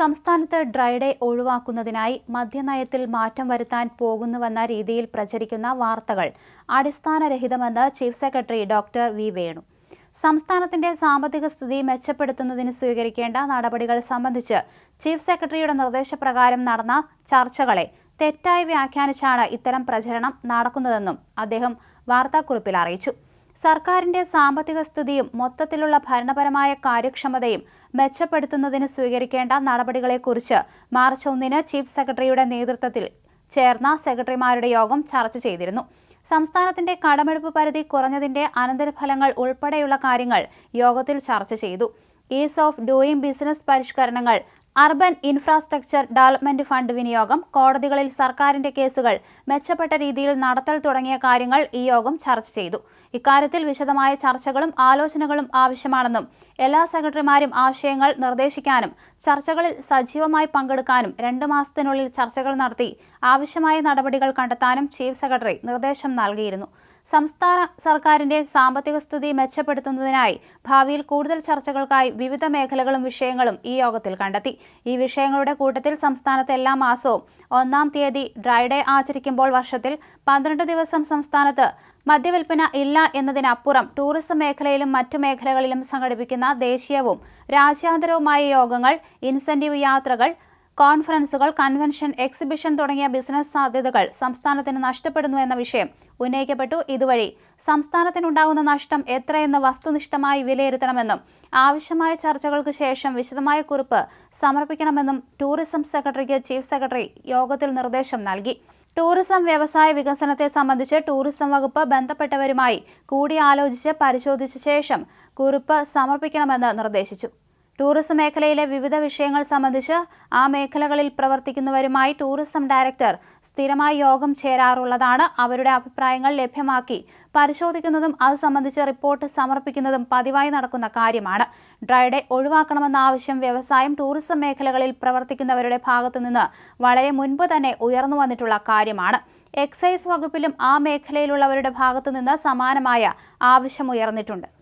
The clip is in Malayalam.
സംസ്ഥാനത്ത് ഡ്രൈഡേ ഒഴിവാക്കുന്നതിനായി മദ്യനയത്തിൽ മാറ്റം വരുത്താൻ പോകുന്നുവെന്ന രീതിയിൽ പ്രചരിക്കുന്ന വാർത്തകൾ അടിസ്ഥാനരഹിതമെന്ന് chief secretary doctor V Venu. സംസ്ഥാനത്തിന്റെ സാമ്പത്തിക സ്ഥിതി മെച്ചപ്പെടുത്തുന്നതിന് സ്വീകരിക്കേണ്ട നടപടികൾ സംബന്ധിച്ച് ചീഫ് സെക്രട്ടറിയുടെ നിർദ്ദേശപ്രകാരം നടന്ന ചർച്ചകളെ തെറ്റായി വ്യാഖ്യാനിച്ചാണ് ഇത്തരം പ്രചരണം നടക്കുന്നതെന്നും അദ്ദേഹം വാർത്താക്കുറിപ്പിൽ അറിയിച്ചു. സർക്കാരിന്റെ സാമ്പത്തിക സ്ഥിതിയും മൊത്തത്തിലുള്ള ഭരണപരമായ കാര്യക്ഷമതയും മെച്ചപ്പെടുത്തുന്നതിന് സ്വീകരിക്കേണ്ട നടപടികളെക്കുറിച്ച് മാർച്ച് ഒന്നിന് ചീഫ് സെക്രട്ടറിയുടെ നേതൃത്വത്തിൽ ചേർന്ന സെക്രട്ടറിമാരുടെ യോഗം ചർച്ച ചെയ്തിരുന്നു. സംസ്ഥാനത്തിന്റെ കടമെടുപ്പ് പരിധി കുറഞ്ഞതിന്റെ അനന്തരഫലങ്ങൾ ഉൾപ്പെടെയുള്ള കാര്യങ്ങൾ യോഗത്തിൽ ചർച്ച ചെയ്തു. ഈസ് ഓഫ് ഡൂയിങ് ബിസിനസ് പരിഷ്കരണങ്ങൾ അർബൻ ഇൻഫ്രാസ്ട്രക്ചർ ഡെവലപ്മെന്റ് ഫണ്ട് വിനിയോഗം കോടതികളിൽ സർക്കാരിന്റെ കേസുകൾ മെച്ചപ്പെട്ട രീതിയിൽ നടത്തൽ തുടങ്ങിയ കാര്യങ്ങൾ ഈ യോഗം ചർച്ച ചെയ്തു. ഇക്കാര്യത്തിൽ വിശദമായ ചർച്ചകളും ആലോചനകളും ആവശ്യമാണെന്നും എല്ലാ സെക്രട്ടറിമാരും ആശയങ്ങൾ നിർദ്ദേശിക്കാനും ചർച്ചകളിൽ സജീവമായി പങ്കെടുക്കാനും രണ്ട് മാസത്തിനുള്ളിൽ ചർച്ചകൾ നടത്തി ആവശ്യമായ നടപടികൾ കണ്ടെത്താനും ചീഫ് സെക്രട്ടറി നിർദ്ദേശം നൽകിയിരുന്നു. സംസ്ഥാന സർക്കാരിന്റെ സാമ്പത്തിക സ്ഥിതി മെച്ചപ്പെടുത്തുന്നതിനായി ഭാവിയിൽ കൂടുതൽ ചർച്ചകൾക്കായി വിവിധ മേഖലകളും വിഷയങ്ങളും ഈ യോഗത്തിൽ കണ്ടെത്തി. ഈ വിഷയങ്ങളുടെ കൂട്ടത്തിൽ സംസ്ഥാനത്ത് എല്ലാ മാസവും ഒന്നാം തീയതി ഡ്രൈ ഡേ ആചരിക്കുമ്പോൾ വർഷത്തിൽ പന്ത്രണ്ട് ദിവസം സംസ്ഥാനത്ത് മദ്യവിൽപ്പന ഇല്ല എന്നതിനപ്പുറം ടൂറിസം മേഖലയിലും മറ്റു മേഖലകളിലും സംഘടിപ്പിക്കുന്ന ദേശീയവും രാജ്യാന്തരവുമായ യോഗങ്ങൾ ഇൻസെന്റീവ് യാത്രകൾ കോൺഫറൻസുകൾ കൺവെൻഷൻ എക്സിബിഷൻ തുടങ്ങിയ ബിസിനസ് സാധ്യതകൾ സംസ്ഥാനത്തിന് നഷ്ടപ്പെടുന്നു എന്ന വിഷയം ഉന്നയിക്കപ്പെട്ടു ഇതുവഴി. സംസ്ഥാനത്തിനുണ്ടാകുന്ന നഷ്ടം എത്രയെന്ന് വസ്തുനിഷ്ഠമായി വിലയിരുത്തണമെന്നും ആവശ്യമായ ചർച്ചകൾക്ക് ശേഷം വിശദമായ കുറിപ്പ് സമർപ്പിക്കണമെന്നും ടൂറിസം സെക്രട്ടറിക്ക് ചീഫ് സെക്രട്ടറി യോഗത്തിൽ നിർദ്ദേശം നൽകി. ടൂറിസം വ്യവസായ വികസനത്തെ സംബന്ധിച്ച് ടൂറിസം വകുപ്പ് ബന്ധപ്പെട്ടവരുമായി കൂടിയാലോചിച്ച് പരിശോധിച്ച ശേഷം കുറിപ്പ് സമർപ്പിക്കണമെന്ന് നിർദ്ദേശിച്ചു. ടൂറിസം മേഖലയിലെ വിവിധ വിഷയങ്ങൾ സംബന്ധിച്ച് ആ മേഖലകളിൽ പ്രവർത്തിക്കുന്നവരുമായി ടൂറിസം ഡയറക്ടർ സ്ഥിരമായി യോഗം ചേരാറുള്ളതാണ്. അവരുടെ അഭിപ്രായങ്ങൾ ലഭ്യമാക്കി പരിശോധിക്കുന്നതും അത് സംബന്ധിച്ച് റിപ്പോർട്ട് സമർപ്പിക്കുന്നതും പതിവായി നടക്കുന്ന കാര്യമാണ്. ഡ്രൈഡേ ഒഴിവാക്കണമെന്ന ആവശ്യം വ്യവസായം ടൂറിസം മേഖലകളിൽ പ്രവർത്തിക്കുന്നവരുടെ ഭാഗത്തുനിന്ന് വളരെ മുൻപ് തന്നെ ഉയർന്നു വന്നിട്ടുള്ള കാര്യമാണ്. എക്സൈസ് വകുപ്പിലും ആ മേഖലയിലുള്ളവരുടെ ഭാഗത്തുനിന്ന് സമാനമായ ആവശ്യം ഉയർന്നിട്ടുണ്ട്.